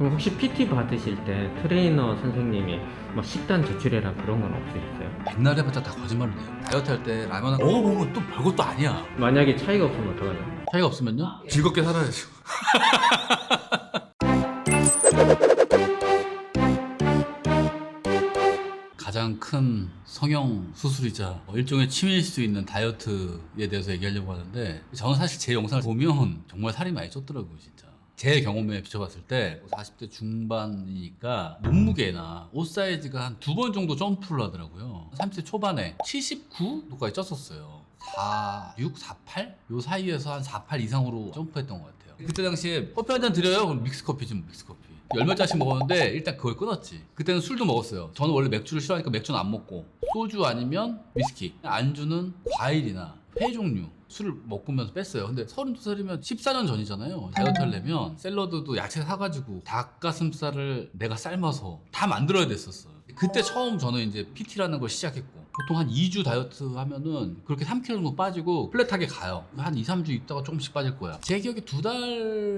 그럼 혹시 PT 받으실 때 트레이너 선생님이 뭐 식단 제출해라 그런 건 없으셨어요? 백날 해봤자 다 거짓말을 해요. 다이어트 할 때 라면 하나 먹어보면 또 별것도 아니야. 만약에 차이가 없으면 어떡하죠? 차이가 없으면요? 즐겁게 살아야죠. 가장 큰 성형 수술이자 뭐 일종의 취미일 수 있는 다이어트에 대해서 얘기하려고 하는데 저는 사실 제 영상을 보면 정말 살이 많이 쪘더라고요 진짜 제 경험에 비춰봤을 때 40대 중반이니까 몸무게나 옷 사이즈가 한 두 번 정도 점프를 하더라고요. 30대 초반에 79도까지 쪘었어요. 4, 6, 4, 8? 요 사이에서 한 4, 8 이상으로 점프했던 것 같아요. 그때 당시에 커피 한 잔 드려요? 그럼 믹스커피지 뭐 믹스커피. 열몇 잔씩 먹었는데 일단 그걸 끊었지. 그때는 술도 먹었어요. 저는 원래 맥주를 싫어하니까 맥주는 안 먹고 소주 아니면 위스키. 안주는 과일이나 회 종류 술을 먹으면서 뺐어요. 근데 32살이면 14년 전이잖아요. 다이어트 하려면 샐러드도 야채 사가지고 닭가슴살을 내가 삶아서 다 만들어야 됐었어요. 그때 처음 저는 이제 PT라는 걸 시작했고 보통 한 2주 다이어트 하면은 그렇게 3kg 정도 빠지고 플랫하게 가요. 한 2, 3주 있다가 조금씩 빠질 거야. 제 기억에 두 달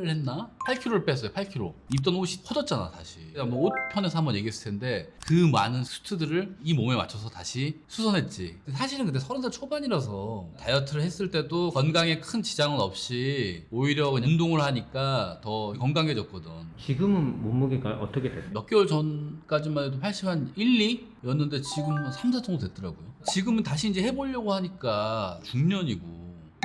했나? 8kg를 뺐어요 8kg 입던 옷이 퍼졌잖아 다시. 뭐옷 편에서 한번 얘기했을 텐데 그 많은 수트들을 이 몸에 맞춰서 다시 수선했지. 사실은 근데 30살 초반이라서 다이어트를 했을 때도 건강에 큰 지장은 없이 오히려 운동을 하니까 더 건강해졌거든. 지금은 몸무게가 어떻게 됐어요? 몇 개월 전까지만 해도 80한 1, 2 였는데 지금은 3, 4 정도 됐더라고요. 지금은 다시 이제 해보려고 하니까 중년이고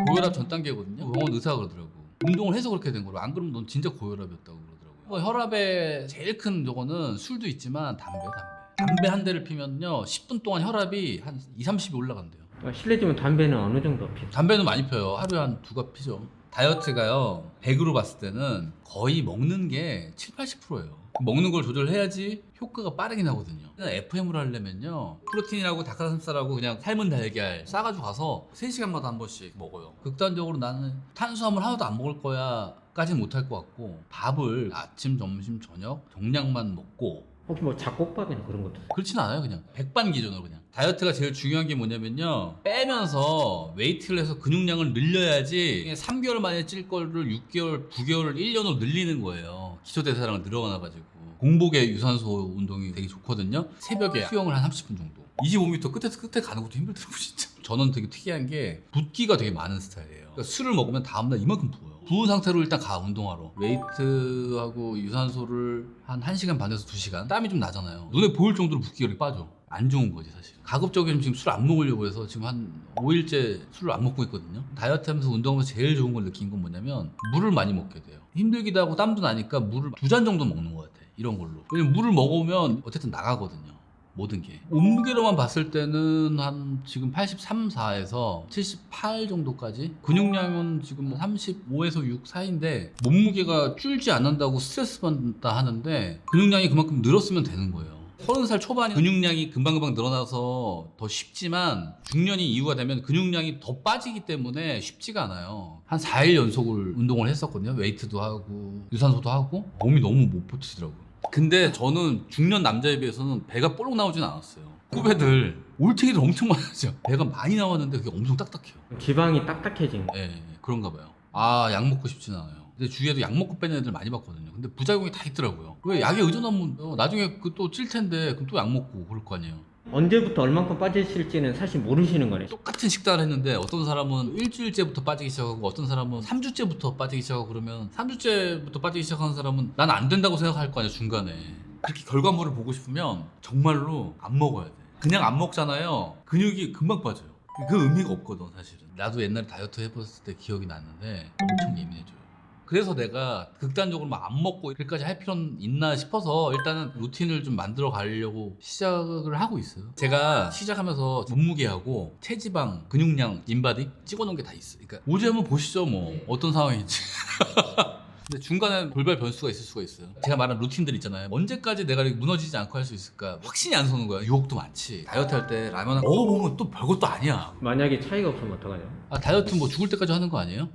고혈압 전 단계거든요. 병원 의사가 그러더라고. 운동을 해서 그렇게 된 거로 안 그러면 넌 진짜 고혈압이었다고 그러더라고요. 뭐 혈압의 제일 큰 저거는 술도 있지만 담배, 담배. 담배 한 대를 피면요 10분 동안 혈압이 한 2, 30이 올라간대요. 아, 실례지만 담배는 어느 정도 피세요? 담배는 많이 펴요. 하루에 한 두 갑 피죠. 다이어트가요, 100으로 봤을 때는 거의 먹는 게 7, 80%예요. 먹는 걸 조절해야지 효과가 빠르게 나거든요. FM으로 하려면요, 프로틴이라고 닭가슴살하고 그냥 삶은 달걀 싸가지고 가서 3시간마다 한 번씩 먹어요. 극단적으로 나는 탄수화물 하나도 안 먹을 거야. 까지는 못할 것 같고 밥을 아침, 점심, 저녁 정량만 먹고 혹시 뭐 잡곡밥이나 그런 것도 그렇진 않아요 그냥. 백반 기준으로 그냥. 다이어트가 제일 중요한 게 뭐냐면요. 빼면서 웨이트를 해서 근육량을 늘려야지 3개월 만에 찔 거를 6개월 9개월을 1년으로 늘리는 거예요. 기초 대사량을 늘어나 가지고. 공복에 유산소 운동이 되게 좋거든요. 새벽에 수영을 한 30분 정도. 25m 끝에서 끝에 가는 것도 힘들더라고 진짜 저는 되게 특이한 게 붓기가 되게 많은 스타일이에요. 그러니까 술을 먹으면 다음날 이만큼 부어요. 부은 상태로 일단 가 운동하러. 웨이트하고 유산소를 한 1시간 반에서 2시간? 땀이 좀 나잖아요. 눈에 보일 정도로 붓기가 빠져. 안 좋은 거지 사실 가급적이면 지금 술 안 먹으려고 해서 지금 한 5일째 술을 안 먹고 있거든요. 다이어트 하면서 운동하면서 제일 좋은 걸 느낀 건 뭐냐면 물을 많이 먹게 돼요. 힘들기도 하고 땀도 나니까 물을 두 잔 정도 먹는 것 같아 이런 걸로. 왜냐면 물을 먹으면 어쨌든 나가거든요 모든 게. 몸무게로만 봤을 때는 한 지금 83, 4에서 78 정도까지? 근육량은 지금 35에서 6 사이인데 몸무게가 줄지 않는다고 스트레스 받는다 하는데 근육량이 그만큼 늘었으면 되는 거예요. 30살 초반에 근육량이 금방금방 늘어나서 더 쉽지만 중년이 이후가 되면 근육량이 더 빠지기 때문에 쉽지가 않아요. 한 4일 연속을 운동을 했었거든요. 웨이트도 하고 유산소도 하고 몸이 너무 못 버티더라고요 근데 저는 중년 남자에 비해서는 배가 볼록 나오진 않았어요. 후배들 올챙이들 엄청 많았죠. 배가 많이 나왔는데 그게 엄청 딱딱해요. 지방이 딱딱해진 거 예, 예, 그런가 봐요. 아, 약 먹고 싶지는 않아요. 근데 주위에도 약 먹고 빼는 애들 많이 봤거든요. 근데 부작용이 다 있더라고요. 왜 약에 의존하면 어, 나중에 그 또 찔 텐데 그럼 또 약 먹고 그럴 거 아니에요. 언제부터 얼만큼 빠지실지는 사실 모르시는 거네요 똑같은 식단을 했는데 어떤 사람은 일주일째부터 빠지기 시작하고 어떤 사람은 3주째부터 빠지기 시작하고 그러면 3주째부터 빠지기 시작하는 사람은 난 안 된다고 생각할 거 아니야 중간에. 그렇게 결과물을 보고 싶으면 정말로 안 먹어야 돼. 그냥 안 먹잖아요. 근육이 금방 빠져요. 그 의미가 없거든 사실은. 나도 옛날에 다이어트 해봤을 때 기억이 났는데 엄청 예민해져요 그래서 내가 극단적으로 막 안 먹고 이렇게까지 할 필요는 있나 싶어서 일단은 루틴을 좀 만들어 가려고 시작을 하고 있어요. 제가 시작하면서 몸무게하고 체지방, 근육량, 인바디 찍어놓은 게 다 있어요. 그러니까 오지 한번 보시죠, 뭐 어떤 상황인지. 근데 중간에 돌발 변수가 있을 수가 있어요. 제가 말한 루틴들 있잖아요. 언제까지 내가 이렇게 무너지지 않고 할 수 있을까? 확신이 안 서는 거야. 유혹도 많지. 다이어트 할 때 라면 먹어보면 또 별것도 아니야. 만약에 차이가 없으면 어떡하죠? 아 다이어트 뭐 죽을 때까지 하는 거 아니에요?